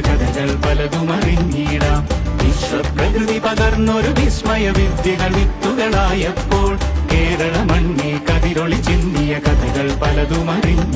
കഥകൾ പലതും അറിഞ്ഞിടാം. വിശ്വപ്രകൃതി പകർന്നൊരു വിസ്മയ വിദ്യകൾ വിത്തുകളായപ്പോൾ കേരള മണ്ണിൽ കതിരൊളി ചിന്തിയ കഥകൾ പലതും അറിഞ്ഞിടാം.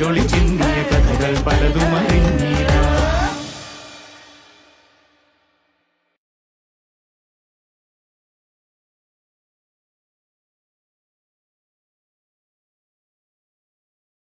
കൈരൊളി ചിന്തിയ കഥ.